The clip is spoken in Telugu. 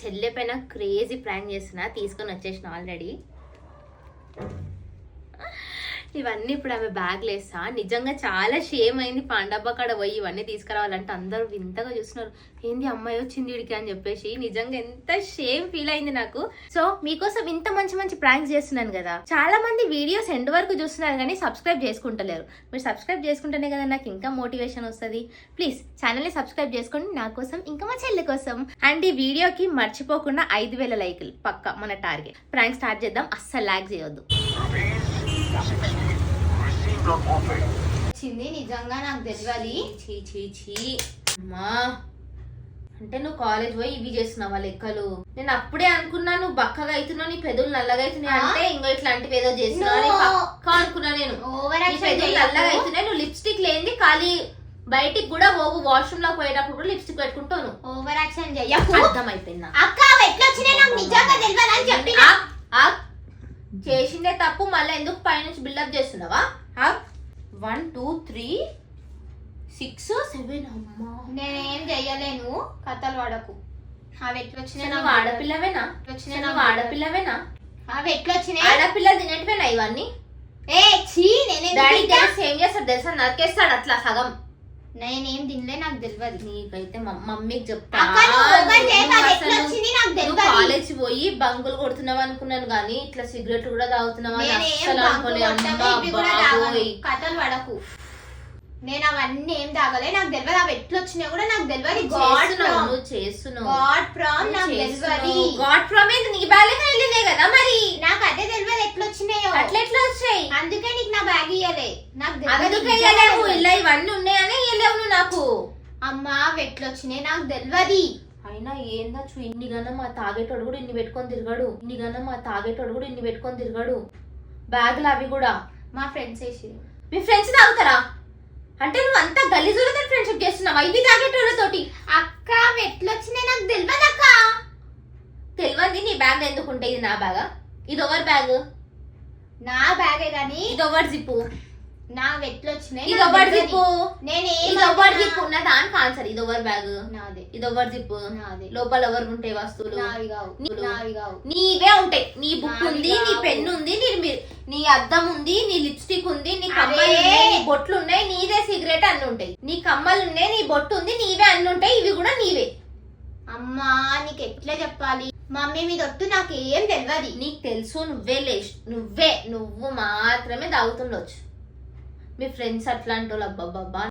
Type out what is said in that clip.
చెల్లె పైన క్రేజీ ప్రాంక్ చేసిన తీసుకొని వచ్చేసిన ఆల్రెడీ. ఇవన్నీ ఇప్పుడు ఆమె బ్యాగ్లు వేస్తా. నిజంగా చాలా షేమ్ అయింది పాండబ్బ కాడ పోయి ఇవన్నీ తీసుకురావాలంటే అందరూ వింతగా చూస్తున్నారు. ఏంది అమ్మాయి వచ్చింది వీడికి అని చెప్పేసి నిజంగా ఎంత షేమ్ ఫీల్ అయింది నాకు. సో మీకోసం ఇంత మంచి మంచి ప్రాంక్స్ చేస్తున్నాను కదా. చాలా మంది వీడియోస్ ఎండ్ వరకు చూస్తున్నారు కానీ సబ్స్క్రైబ్ చేసుకుంటలేరు. మీరు సబ్స్క్రైబ్ చేసుకుంటేనే కదా నాకు ఇంకా మోటివేషన్ వస్తుంది. ప్లీజ్ ఛానల్ని సబ్స్క్రైబ్ చేసుకోండి. నా కోసం ఇంకా మా చెల్లి కోసం. అండ్ ఈ వీడియోకి మర్చిపోకుండా ఐదు వేల లైకులు. పక్క మన టార్గెట్ ప్రాంక్ స్టార్ట్ చేద్దాం. అస్సలు లాగ్ చేయొద్దు. వచ్చింది నిజంగా నాకు తెలియాలి. చీ చీ చీ అమ్మా. అంటే నువ్వు కాలేజ్ పోయి ఇవి చేస్తున్నావా లెక్కలు? నేను అప్పుడే అనుకున్నా నువ్వు బక్కగా అవుతున్నావు నీ పెదవులు నల్లగా అవుతున్నాయి అంటే ఇంకో ఇట్లాంటివి ఏదో చేస్తున్నావు. పక్కా అనుకున్నా నేను. పెదవులు నల్లగా అవుతున్నాయి నువ్వు లిప్స్టిక్ లేని ఖాళీ బయటికి కూడా పోవు. వాష్రూమ్లో పోయేటప్పుడు కూడా లిప్స్టిక్ పెట్టుకుంటాను ఓవర్ యాక్షన్ చెయ్యకు. అర్థమైపోయింది. అక్క ఎట్లా వచ్చినాయి? నాకు నిజంగా ఆప్, ఆప్. చేసిందే తప్పు మళ్ళీ ఎందుకు పైనుంచి బిల్డప్ చేస్తున్నావా? One two three six seven అమ్మా. నేనేం చెయ్యలేను కథలు పడకు అవి ఎట్లా వచ్చినాయి నువ్వు ఆడపిల్లవేనా? వచ్చినాయి నువ్వు ఆడపిల్లవేనా? అవి ఎట్లా వచ్చినాయి ఆడపిల్ల తినేటివేనా ఇవన్నీ? ఏ చీ నేనేం డాడీ ఏం చేస్తాడు తెలుసా? నరికేస్తాడు అట్లా సగం. నేనేం తినలే నాకు తెలియదు నీకైతే మమ్మీకి చెప్తా. అక్క నువ్వు ఓవర్ చేయకు, అది ఎట్లా అసలు వచ్చింది నాకు నువ్వు తెలియదు కాలేజ్ పోయి బంకులు కొడుతున్నావు అనుకున్నాను కానీ ఇట్లా సిగరెట్ కూడా తాగుతున్నావు. కథలు పడకు. నేను అవన్నీ ఏం తాగలే నాకు తెలియదు అవి ఎట్లా వచ్చినాయి కూడా నాకు తెలియదు గాడ్ ప్రామ్ నువ్వు చేస్తున్నావు. గాడ్ ప్రామ్ నాకు తెలియదు గాడ్ ప్రామిస్ నీ బ్యాలెన్స్ వెళ్ళినాయి కదా మరి? నాకు అదే తెలియదు ఎట్లా వచ్చినాయో. అట్లా ఎట్లా వచ్చాయి? అందుకే నీకు నా బ్యాగ్ ఇయ్యలే. నాకు అందుకే. ఇలా ఇవన్నీ ఉన్నాయని నువ్వు నాకు. అమ్మా వచ్చినాయి నాకు తెలియదు అయినా ఏందచ్చు ఇన్ని గనం మా తాగేటోడు కూడా ఇన్ని పెట్టుకొని తిరగాడు. ఇన్ని గనం మా తాగేటోడు కూడా ఇన్ని పెట్టుకొని తిరగాడు. బ్యాగులు అవి కూడా. మా ఫ్రెండ్స్ వేసి మీ ఫ్రెండ్స్ తాగుతారా? అంటే నువ్వు అంతా గలీజులతో ఫ్రెండ్షిప్ చేస్తున్నావా? ఇవి తాగేటోళ్ళతోటి. అక్క వచ్చినాయి నాకు తెలియదు అక్క. తెలియంది నీ బ్యాగ్ ఎందుకు ఉంటాయి ఇది నా బ్యాగ్? ఇది ఎవరి బ్యాగ్. నా బ్యాగే గాని ఇది ఎవరి జిప్పు. నా ఎట్లా వచ్చినాయి ఇది నాకు. జిప్పు నేను ఇది ఎవరి జిప్పు దానికి ఆన్సర్ ఇది ఎవరి బ్యాగ్ నాదే. ఇది ఎవరి జిప్పు నాదే. లోపల ఎవరు ఉంటాయి వస్తువులు? నావి కావు. నీవు. కావు. నీవే ఉంటాయి. నీ బుక్ ఉంది నీ. పెన్ ఉంది నీ నీ అద్దం ఉంది నీ లిప్స్టిక్ ఉంది నీ. కమ్మలు నీ బొట్లు ఉన్నాయి నీదే సిగరెట్ అన్ని ఉంటాయి. నీ కమ్మలు ఉన్నాయి నీ బొట్టు ఉంది నీవే అన్ని ఉంటాయి ఇవి కూడా నీవే. అమ్మా నీకు ఎట్లా చెప్పాలి? మమ్మీ మీద ఒట్టు నాకు ఏం తెలియదు నీకు తెలుసు నువ్వే లేష్ నువ్వే నువ్వు మాత్రమే తాగుతుండొచ్చు మీ ఫ్రెండ్స్ అట్లాంటి వాళ్ళు అబ్బాబ్బా